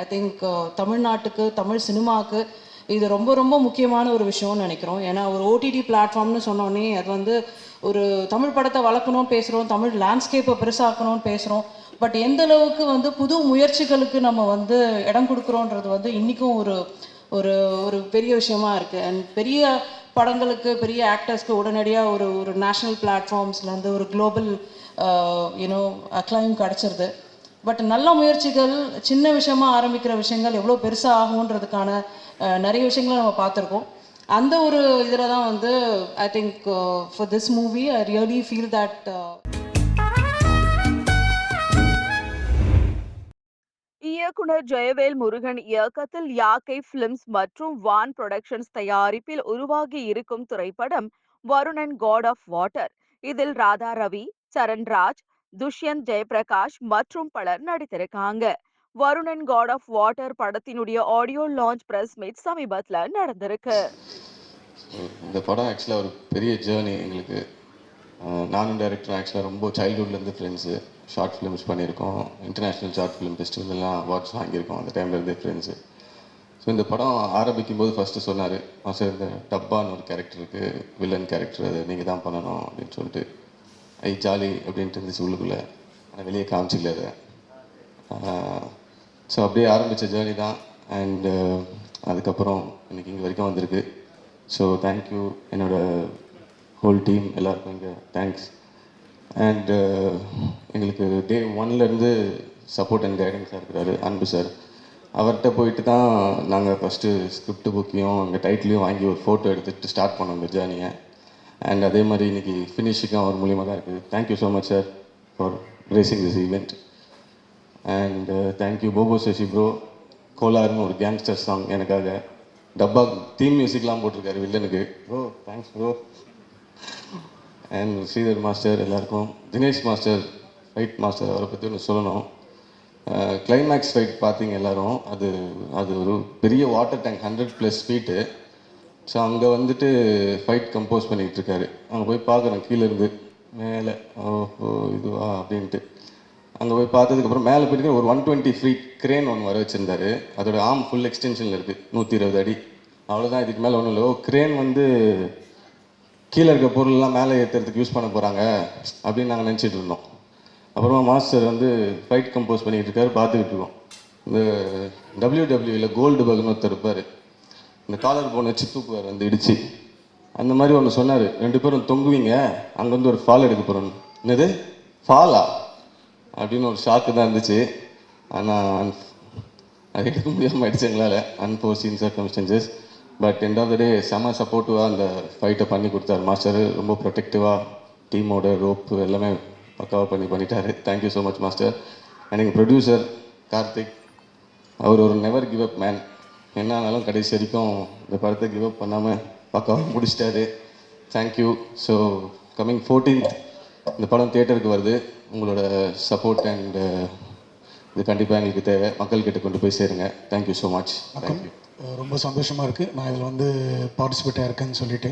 I think uh, தமிழ்நாட்டுக்கு தமிழ் சினிமாவுக்கு இது ரொம்ப ரொம்ப முக்கியமான ஒரு விஷயம்னு நினைக்கிறோம். ஏன்னா ஒரு ஓடிடி பிளாட்ஃபார்ம்னு சொன்னோடனே அது வந்து ஒரு தமிழ் படத்தை வளர்க்கணும் பேசுகிறோம் தமிழ் லேண்ட்ஸ்கேப்பை பெருசாக்கணும்னு பேசுகிறோம் பட் எந்த அளவுக்கு வந்து புது முயற்சிகளுக்கு நம்ம வந்து இடம் கொடுக்குறோன்றது வந்து இன்றைக்கும் ஒரு ஒரு ஒரு பெரிய விஷயமா இருக்குது அண்ட் பெரிய படங்களுக்கு பெரிய ஆக்டர்ஸ்க்கு உடனடியாக ஒரு ஒரு நேஷ்னல் பிளாட்ஃபார்ம்ஸ்லேருந்து ஒரு குளோபல் யூனோ அக்ளைம் கிடச்சிருது. பட் நல்ல முயற்சிகள் சின்ன விஷயமா ஆரம்பிக்கிற விஷயங்கள் எவ்வளோ பெருசாக ஆகுன்றதுக்கான நிறைய விஷயங்களை நம்ம பார்த்துருக்கோம். அந்த ஒரு இதில் தான் வந்து I think for this movie I really feel that இயக்குனர் ஜெயவேல் முருகன் இயக்கத்தில் யாக்கை பிலிம்ஸ் மற்றும் வான் புரொடக்ஷன்ஸ் தயாரிப்பில் உருவாகி இருக்கும் திரைப்படம் வருணன் காட் ஆஃப் வாட்டர் இதில் ராதா ரவி சரண்ராஜ் துஷ்யந்த் ஜெயபிரகாஷ் மற்றும் பலர் நடித்திருக்காங்க. வருணன் காட் ஆஃப் வாட்டர் படத்தினுடைய ஆடியோ லான்ச் பிரஸ் மீட் சமீபத்தில் நடந்திருக்கு. இந்த படம் ஆக்சுவலாக ஒரு பெரிய ஜேர்னி எங்களுக்கு. நானும் டைரக்டர் ஆக்சுவலாக ரொம்ப சைல்ட்ஹுட்லேருந்து ஃப்ரெண்ட்ஸு ஷார்ட் ஃபிலிம்ஸ் பண்ணியிருக்கோம். இன்டர்நேஷ்னல் ஷார்ட் ஃபிலிம் ஃபெஸ்டிவல்லாம் அவார்ட்ஸ் வாங்கியிருக்கோம். அந்த டைம்லேருந்து ஃப்ரெண்ட்ஸு ஸோ இந்த படம் ஆரம்பிக்கும் போது ஃபஸ்ட்டு சொன்னார் சார் இந்த டப்பான்னு ஒரு கேரக்டருக்கு வில்லன் கேரக்டர் அது. நீங்கள் தான் பண்ணணும். அப்படின்னு சொல்லிட்டு. ஐ ஜாலி அப்படின்ட்டு இருந்துச்சு உள்ளுக்குள்ளே. ஆனால் வெளியே காமிச்சிக்கல அதை. ஸோ அப்படியே ஆரம்பித்த ஜேர்னி தான். அண்டு uh, அதுக்கப்புறம் இன்னைக்கு இங்கே வரைக்கும் வந்திருக்கு. ஸோ தேங்க்யூ என்னோட ஹோல் டீம் எல்லாருக்கும் இங்கே தேங்க்ஸ் அண்டு எங்களுக்கு டே ஒன்லேருந்து சப்போர்ட் அண்ட் கைடன்ஸாக இருக்கிறாரு அன்பு சார் அவர்கிட்ட போயிட்டு தான் நாங்கள் ஃபஸ்ட்டு ஸ்கிரிப்ட் புக்கையும் அங்கே டைட்டிலையும் வாங்கி ஒரு ஃபோட்டோ எடுத்துகிட்டு ஸ்டார்ட் பண்ணோம் இந்த ஜேர்னியை அண்ட் அதே மாதிரி இன்னைக்கு ஃபினிஷிங்கும் அவர் மூலியமாக தான் இருக்குது. Thank you so much sir for racing this event and thank you Bobo Sasi bro கோலார்னு ஒரு கேங்ஸ்டர் சாங் எனக்காக டப்பா தீம் மியூசிக்லாம் போட்டிருக்காரு வில்லனுக்கு. Bro thanks bro and Sridhar master எல்லாருக்கும். தினேஷ் மாஸ்டர் ஃபைட் மாஸ்டர் அவரை பற்றி ஒன்று சொல்லணும். Uh, கிளைமேக்ஸ் ஃபைட் பார்த்தீங்க எல்லாரும். அது அது ஒரு பெரிய water tank hundred plus feet so அங்கே வந்துட்டு ஃபைட் கம்போஸ் பண்ணிகிட்ருக்காரு அங்கே போய் பார்க்குறேன் கீழே இருந்து. மேலே. ஓஹோ இதுவா? அப்படின்ட்டு. அங்கே போய் பார்த்ததுக்கப்புறம் மேலே போயிட்டு ஒரு ஒன் டுவெண்ட்டி ஃபீட் கிரேன் ஒன்று வர வச்சுருந்தாரு. அதோட ஆம் ஃபுல் எக்ஸ்டென்ஷனில் இருக்குது நூற்றி இருபது அடி. அவ்வளோதான் இதுக்கு மேலே ஒன்றும் இல்லை. ஓ கிரேன் வந்து கீழே இருக்க பொருள்லாம் மேலே ஏற்றுறதுக்கு யூஸ் பண்ண போகிறாங்க அப்படின்னு நாங்கள் நினச்சிட்டு இருந்தோம். அப்புறமா மாஸ்டர் வந்து ஃபைட் கம்போஸ் பண்ணிக்கிட்டு இருக்காரு பார்த்துக்கிட்டு இருக்கோம். இந்த டபிள்யூடபிள்யூவில் கோல்டு பகுன்னு ஒருத்தர் இருப்பார். இந்த காலர் போன வச்சு வேறு வந்து இடிச்சு அந்த மாதிரி ஒன்று சொன்னார். ரெண்டு பேரும் தொங்குவீங்க அங்கேருந்து ஒரு ஃபால் எடுக்க போகிறோம் என்னது? ஃபாலா? அப்படின்னு ஒரு ஷாக்கு தான் இருந்துச்சு. ஆனால் அது எடுக்க முடியாமல் ஆயிடுச்சு எங்களால். Unforeseen circumstances but end of the day செம சப்போர்ட்டிவாக அந்த ஃபைட்டை பண்ணி கொடுத்தாரு. மாஸ்டர் ரொம்ப ப்ரொடெக்டிவாக டீமோட ரோப்பு எல்லாமே பக்காவாக பண்ணி பண்ணிட்டாரு. Thank you so much master and எங்கள் ப்ரொடியூசர் கார்த்திக் அவர் ஒரு நெவர் கிவ் அப் மேன் என்ன ஆனாலும் கடைசி வரைக்கும் இந்த படத்தை கிவ் அப் பண்ணாமல் பக்காவாக முடிச்சிட்டாரு. தேங்க்யூ ஸோ கம்மிங் 14th இந்த படம் தியேட்டருக்கு வருது. உங்களோட சப்போர்ட் அண்ட் இது கண்டிப்பாக எங்களுக்கு தேவை. மக்கள்கிட்ட கொண்டு போய் சேருங்க. தேங்க்யூ ஸோ மச் தேங்க்யூ ரொம்ப சந்தோஷமாக இருக்குது நான் இதில் வந்து பார்ட்டிசிபேட்டாக இருக்கேன்னு சொல்லிட்டு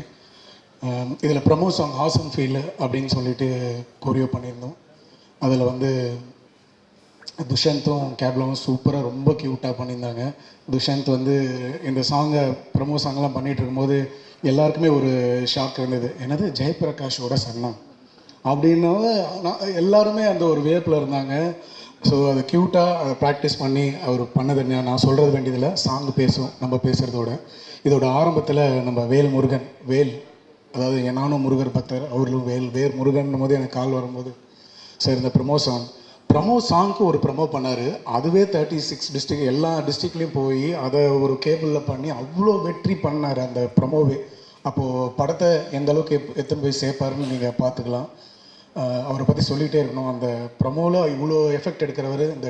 இதில் ப்ரமோ சாங் ஆசம் ஃபீல் அப்படின்னு சொல்லிட்டு கொரியோ பண்ணியிருந்தோம். அதில் வந்து துஷந்த்தும் கேப்லவும் சூப்பராக ரொம்ப க்யூட்டாக பண்ணியிருந்தாங்க. துஷந்த் வந்து இந்த சாங்கை ப்ரமோ சாங்லாம் பண்ணிகிட்டு இருக்கும்போது எல்லாருக்குமே ஒரு ஷாக் இருந்தது. என்னது? ஜெயபிரகாஷோட சன்னம். அப்படின்னால நான் எல்லாருமே அந்த ஒரு வேப்பில் இருந்தாங்க. ஸோ அது க்யூட்டாக அதை ப்ராக்டிஸ் பண்ணி அவர் பண்ணது என்ன நான் சொல்கிறது வேண்டியதில்லை. சாங் பேசும் நம்ம பேசுகிறதோட இதோட ஆரம்பத்தில் நம்ம வேல் முருகன் வேல் அதாவது நானும் முருகர் பக்தர் அவர்களும் வேல் வேர் முருகன் போது எனக்கு கால் வரும்போது சார் இந்த ப்ரமோ சாங் ப்ரமோ சாங்க்கு ஒரு ப்ரமோ பண்ணார். அதுவே தேர்ட்டி சிக்ஸ் டிஸ்ட்ரிக் எல்லா டிஸ்ட்ரிக்ட்லேயும் போய் அதை ஒரு கேபிளில் பண்ணி அவ்வளோ வெற்றி பண்ணார் அந்த ப்ரமோவே அப்போது படத்தை எந்த அளவுக்கு எப் எத்தனை போய் சேர்ப்பாருன்னு நீங்கள் பார்த்துக்கலாம். அவரை பற்றி சொல்லிகிட்டே இருக்கணும். அந்த ப்ரமோவில் இவ்வளோ எஃபெக்ட் எடுக்கிறவர் இந்த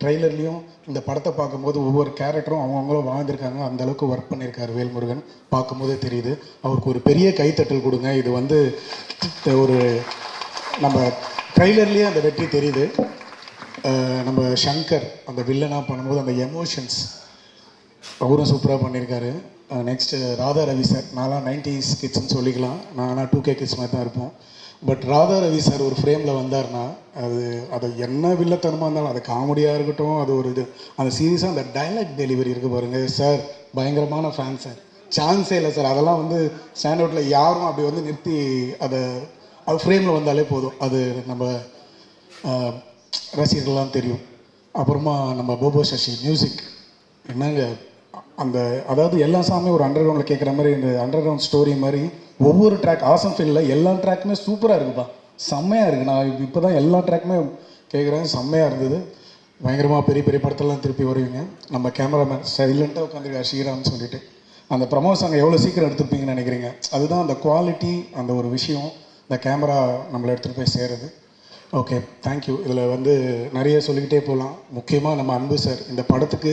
ட்ரெய்லர்லேயும் இந்த படத்தை பார்க்கும்போது ஒவ்வொரு கேரக்டரும் அவங்கவுங்களும் வாழ்ந்திருக்காங்க. அந்த அளவுக்கு ஒர்க் பண்ணியிருக்காரு வேல்முருகன். பார்க்கும்போதே தெரியுது. அவருக்கு ஒரு பெரிய கைத்தட்டல் கொடுங்க. இது வந்து ஒரு நம்ம ட்ரெய்லர்லேயே அந்த வெற்றி தெரியுது. நம்ம சங்கர் அந்த வில்லனாக பண்ணும்போது அந்த எமோஷன்ஸ் அவரும் சூப்பராக பண்ணியிருக்காரு. நெக்ஸ்ட்டு ராதா ரவி சார் நான்லாம் நைன்டிஸ் கிட்ஸ்னு சொல்லிக்கலாம். நான் ஆனால் டூ கே கிட்ஸ் மாதிரி தான் இருப்போம். பட் ராதா ரவி சார் ஒரு ஃப்ரேமில் வந்தார்னா அது அது என்ன வில்லத்தனமாக இருந்தாலும் அது காமெடியாக இருக்கட்டும் அது ஒரு இது. அந்த சீரியஸாக அந்த டைலாக் டெலிவரி இருக்குது பாருங்கள் சார் பயங்கரமான ஃபேன் சார் சான்ஸே இல்லை சார் அதெல்லாம் வந்து ஸ்டாண்ட் அவுட்டில் யாரும் அப்படி வந்து நிறுத்தி அதை அது ஃப்ரேமில் வந்தாலே போதும். அது நம்ம ரசிகர்கள்லாம் தெரியும். அப்புறமா நம்ம போபோ சசி மியூசிக் என்னங்க? அந்த அதாவது எல்லா சாமியும் ஒரு அண்டர் கிரவுண்டில் கேட்குற மாதிரி இந்த அண்டர் கிரவுண்ட் ஸ்டோரி மாதிரி ஒவ்வொரு ட்ராக் ஆசம் ஃபீல்டில் எல்லா ட்ராக்குமே சூப்பராக இருக்குப்பா. செம்மையாக இருக்குது நான் இப்போ தான் எல்லா ட்ராக்குமே கேட்குறேன் செம்மையாக இருந்தது. பயங்கரமாக பெரிய பெரிய படத்தெல்லாம் திருப்பி வருவீங்க. நம்ம கேமராமேன் சைலண்ட்டாக உட்காந்துருக்கா ஸ்ரீராம்னு சொல்லிட்டு. அந்த ப்ரமோ சாங்கை எவ்வளோ சீக்கிரம் எடுத்துருப்பீங்கன்னு நினைக்கிறீங்க? அதுதான் அந்த குவாலிட்டி அந்த ஒரு விஷயம். இந்த கேமரா நம்மளை எடுத்துகிட்டு போய் சேருது. ஓகே தேங்க்யூ இதில் வந்து நிறைய சொல்லிக்கிட்டே போகலாம் முக்கியமாக நம்ம அன்பு சார் இந்த படத்துக்கு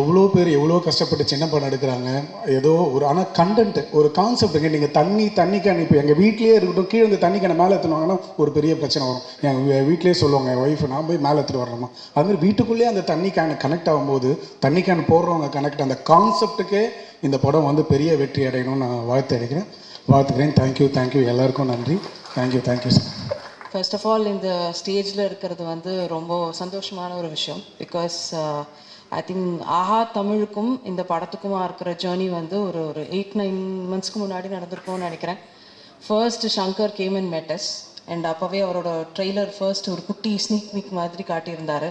எவ்வளோ பேர் எவ்வளோ கஷ்டப்பட்டு சின்ன படம் எடுக்கிறாங்க ஏதோ ஒரு ஆனால் கண்டென்ட் ஒரு கான்செப்ட்டுங்க நீங்கள் தண்ணி தண்ணி கேன் இப்போ எங்கள் வீட்லேயே இருக்கட்டும் கீழே இந்த தண்ணி கேனை மேலே எடுத்துனாங்கன்னா ஒரு பெரிய பிரச்சனை வரும். எங்கள் வீட்லேயே சொல்லுவாங்க என் ஒய்ஃப் நான் போய் மேலே எடுத்துகிட்டு வரணுமா? அதுமாதிரி வீட்டுக்குள்ளேயே அந்த தண்ணி கேன் கனெக்ட் ஆகும்போது தண்ணி கேன் போடுறவங்க கனெக்ட் அந்த கான்செப்ட்டுக்கே இந்த படம் வந்து பெரிய வெற்றி அடையணும்னு நான் வாழ்த்து அடைக்கிறேன். வாழ்த்துக்கிறேன். தேங்க்யூ தேங்க்யூ எல்லாருக்கும் நன்றி. Thank you thank you sir first of all இந்த ஸ்டேஜில் இருக்கிறது வந்து ரொம்ப சந்தோஷமான ஒரு விஷயம். பிகாஸ் ஐ திங்க் ஆஹா தமிழுக்கும் இந்த படத்துக்குமா இருக்கிற ஜேர்னி வந்து ஒரு ஒரு எயிட் நைன் மந்த்ஸ்க்கு முன்னாடி நடந்திருக்கும்னு நினைக்கிறேன். ஃபர்ஸ்ட் ஷங்கர் கேம் இன் மெட்டஸ் அண்ட் அப்போவே அவரோட ட்ரெய்லர் ஃபர்ஸ்ட் ஒரு குட்டி ஸ்னீக் மீக் மாதிரி காட்டியிருந்தாரு.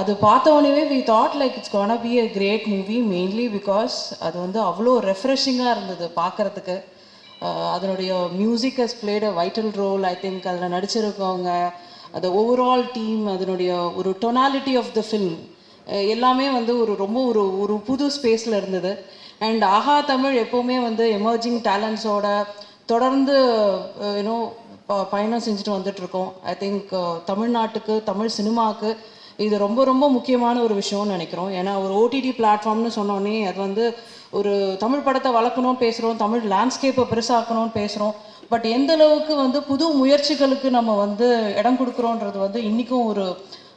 அது பார்த்த உடனே we thought like it's gonna be a great movie mainly because அது வந்து அவ்வளோ ரெஃப்ரெஷிங்காக இருந்தது பார்க்கறதுக்கு. அதனுடைய music has played a vital role I think அதில் நடிச்சிருக்கவங்க அந்த ஓவரால் டீம் அதனுடைய ஒரு டொனாலிட்டி ஆஃப் த ஃபில்ம் எல்லாமே வந்து ஒரு ரொம்ப ஒரு ஒரு புது ஸ்பேஸில் இருந்தது. அண்ட் ஆஹா தமிழ் எப்போவுமே வந்து எமர்ஜிங் டேலண்ட்ஸோட தொடர்ந்து யூனோ பயணம் செஞ்சுட்டு வந்துட்டுருக்கோம் ஐ திங்க் தமிழ்நாட்டுக்கு தமிழ் சினிமாவுக்கு இது ரொம்ப ரொம்ப முக்கியமான ஒரு விஷயம்னு நினைக்கிறோம். ஏன்னா ஒரு ஓடிடி பிளாட்ஃபார்ம்னு சொன்னோடனே அது வந்து ஒரு தமிழ் படத்தை வளர்க்கணும் பேசுகிறோம் தமிழ் லேண்ட்ஸ்கேப்பை பெருசாக்கணும்னு பேசுகிறோம் பட் எந்த அளவுக்கு வந்து புது முயற்சிகளுக்கு நம்ம வந்து இடம் கொடுக்குறோன்றது வந்து இன்றைக்கும் ஒரு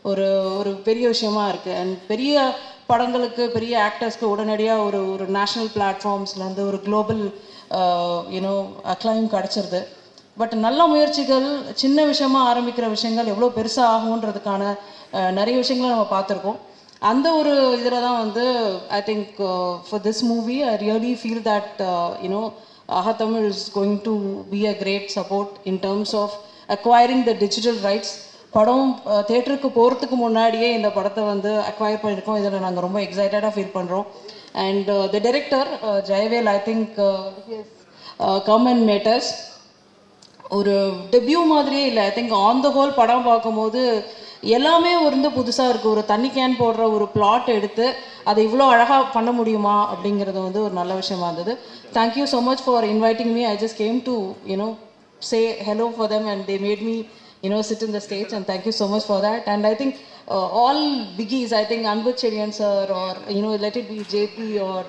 ஒரு ஒரு பெரிய விஷயமா இருக்குது அண்ட் பெரிய படங்களுக்கு பெரிய ஆக்டர்ஸ்க்கு உடனடியாக ஒரு ஒரு நேஷ்னல் பிளாட்ஃபார்ம்ஸ்லேருந்து ஒரு குளோபல் யூனோ அக்ளைம் கிடச்சிருது. பட் நல்ல முயற்சிகள் சின்ன விஷயமா ஆரம்பிக்கிற விஷயங்கள் எவ்வளோ பெருசாக ஆகுன்றதுக்கான நிறைய விஷயங்களை நம்ம பார்த்துருக்கோம். அந்த ஒரு இதில் தான் வந்து I think for this movie I really feel that you know aha Tamil is going to be a great support in terms of acquiring the digital rights படம் தேட்டருக்கு போகிறதுக்கு முன்னாடியே இந்த படத்தை வந்து அக்வயர் பண்ணியிருக்கோம். இதில் நாங்கள் ரொம்ப எக்ஸைட்டடாக ஃபீல் பண்ணுறோம் and the director Jayavel I think come and matters ஒரு டெபியூ மாதிரியே இல்லை. I think on the whole படம் பார்க்கும்போது எல்லாமே வந்து புதுசாக இருக்குது ஒரு தண்ணி கேன் போடுற ஒரு பிளாட் எடுத்து அதை இவ்வளோ அழகாக பண்ண முடியுமா அப்படிங்கிறது வந்து ஒரு நல்ல விஷயமா இருந்தது. Thank you so much for inviting me I just came to you know say hello for them and they made me you know sit in the stage and thank you so much for that and I think all biggies I think Anbu Chezhiyan sir are you know let it be JP are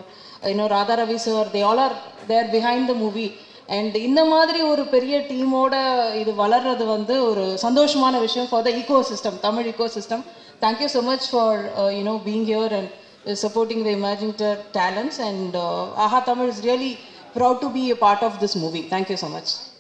you know Radha Ravi sir they all are there behind the movie are there behind the movie. And இந்த மாதிரி ஒரு பெரிய டீமோட இது வளர்றது வந்து ஒரு சந்தோஷமான விஷயம் for the ecosystem Tamil ecosystem thank you so much for you know being here and supporting the emerging ta- talents and uh, Aha Tamil is really proud to be a part of this movie. Thank you so much.